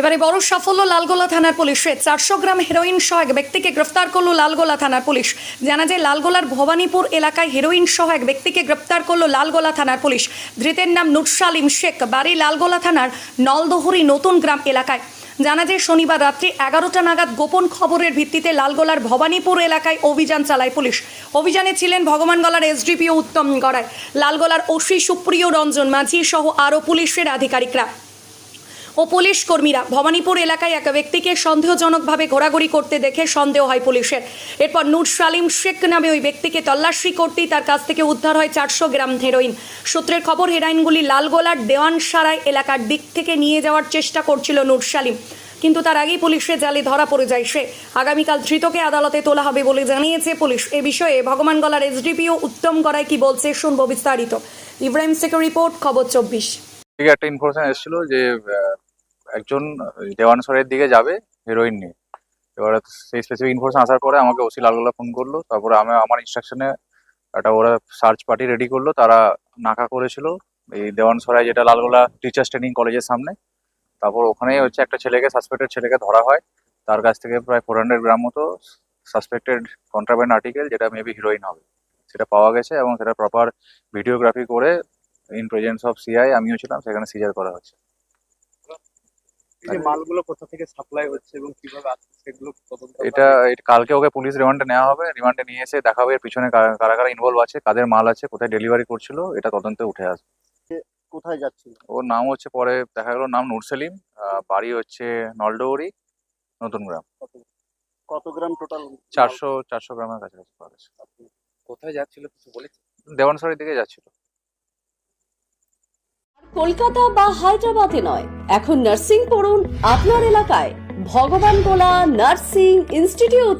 এবারে বড় সাফল্য লালগোলা থানার পুলিশের চারশো গ্রাম হেরোইন সহ এক ব্যক্তিকে গ্রেফতার করল লালগোলা থানার পুলিশ। জানা যায়, লালগোলার ভবানীপুর এলাকায় হেরোইন সহ এক ব্যক্তিকে গ্রেফতার করল লালগোলা থানার পুলিশ। ধৃতের নাম নুরসালিম শেখ, বাড়ি লালগোলা থানার নলদহরি নতুন গ্রাম এলাকায়। জানা যায়, শনিবার রাত্রি এগারোটা নাগাদ গোপন খবরের ভিত্তিতে লালগোলার ভবানীপুর এলাকায় অভিযান চালায় পুলিশ। অভিযানে ছিলেন ভগবানগলার এসডিপিও উত্তম গড়ায় লালগোলার ওসি সুপ্রিয় রঞ্জন মাঝি সহ আরও পুলিশের আধিকারিকরা। ও পুলিশ কর্মীরা। ভবানীপুর এলাকায় এক ব্যক্তিকে সন্দেহজনকভাবে ঘোরাঘুরি করতে দেখে সন্দেহ হয় পুলিশের। এরপর নূর সালিম শেখ নামে ওই ব্যক্তিকে তল্লাশি করতেই তার কাছ থেকে উদ্ধার হয় চারশো গ্রাম হেরোইন। সূত্রের খবর, হেরোইনগুলি লালগোলার দেওয়ানসারাই এলাকার দিক থেকে নিয়ে যাওয়ার চেষ্টা করছিল নূর সালিম। কিন্তু তার আগেই পুলিশের জালে ধরা পড়ে যায় সে। আগামীকাল ধৃতকে আদালতে তোলা হবে বলে জানিয়েছে পুলিশ। এ বিষয়ে ভগবানগলার এসডিপিও উত্তম গড়াই কি বলছে শুনব বিস্তারিত। ইব্রাহিম শেখের রিপোর্ট, খবর চব্বিশ। থেকে একটা ইনফরমেশন এসেছিল যে একজন দেওয়ানসরের দিকে যাবে হিরোইন নিয়ে। এবার সেই স্পেসিফিক ইনফরমেশন আসার পরে আমাকে ওসি লালগোলা ফোন করল। তারপরে আমি আমার ইনস্ট্রাকশনে একটা ওরা সার্চ পার্টি রেডি করল। তারা নাকা করেছিল। এই দেওয়ান দেওয়ানসরায় যেটা লালগোলা টিচার্স ট্রেনিং কলেজের সামনে। তারপর ওখানেই হচ্ছে একটা ছেলেকে সাসপেক্টেড ছেলেকে ধরা হয়। তার কাছ থেকে প্রায় ফোর হান্ড্রেড গ্রাম মতো সাসপেক্টেড কন্ট্রাব্যান্ড আর্টিকেল যেটা মেবি হিরোইন হবে, সেটা পাওয়া গেছে এবং সেটা প্রপার ভিডিওগ্রাফি করে ইন প্রেজেন্স অফ সিআই আমিও ছিলাম সেখানে সিজার করা হচ্ছে এই মালগুলো কোথা থেকে সাপ্লাই হচ্ছে এবং কীভাবে সেগুলো এটা এটা কালকে ওকে পুলিশ রিমান্ডে নেওয়া হবে রিমান্ডে নিয়ে এসে দেখা এর পিছনে কারা কারা কারা ইনভলভ আছে কাদের মাল আছে কোথায় ডেলিভারি করছিল এটা তদন্তে উঠে আসবে। কোথায় যাচ্ছিল? ওর নাম হচ্ছে পরে দেখা গেল নাম নুর সেলিম বাড়ি হচ্ছে নলডৌরি নতুন গ্রাম। কত গ্রাম টোটাল চারশো চারশো গ্রামের কাছাকাছি পাওয়া গেছে। কোথায় যাচ্ছিল কিছু বলেছে দেওয়ানসরের দিকে যাচ্ছিল। কলকাতা বা হায়দ্রাবাদে নয়। এখন নার্সিং পড়ুন আপনার এলাকায়। ভগবান গোলা নার্সিং ইনস্টিটিউট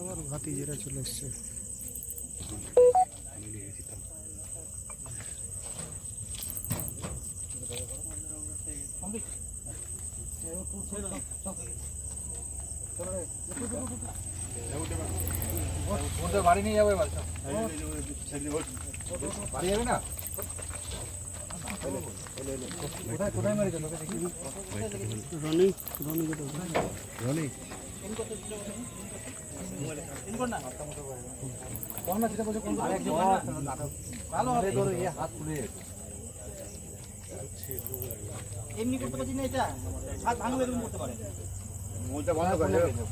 আমার ভাতিজেরা চলে এসছে। বাড়ি নিয়ে যাবে বাড়ি যাবে না কোথায় কোথায় মারিছে লোকে দেখি রনি রনি রনি কোন না যেটা বলছে কোন ভালো হবে তোর ইয়ে হাত খুলে এমনি করতে পারছি না এটা। হাত ভাঙলে এরকম করতে পারে। মোটা বন্ধ করে দিলে কি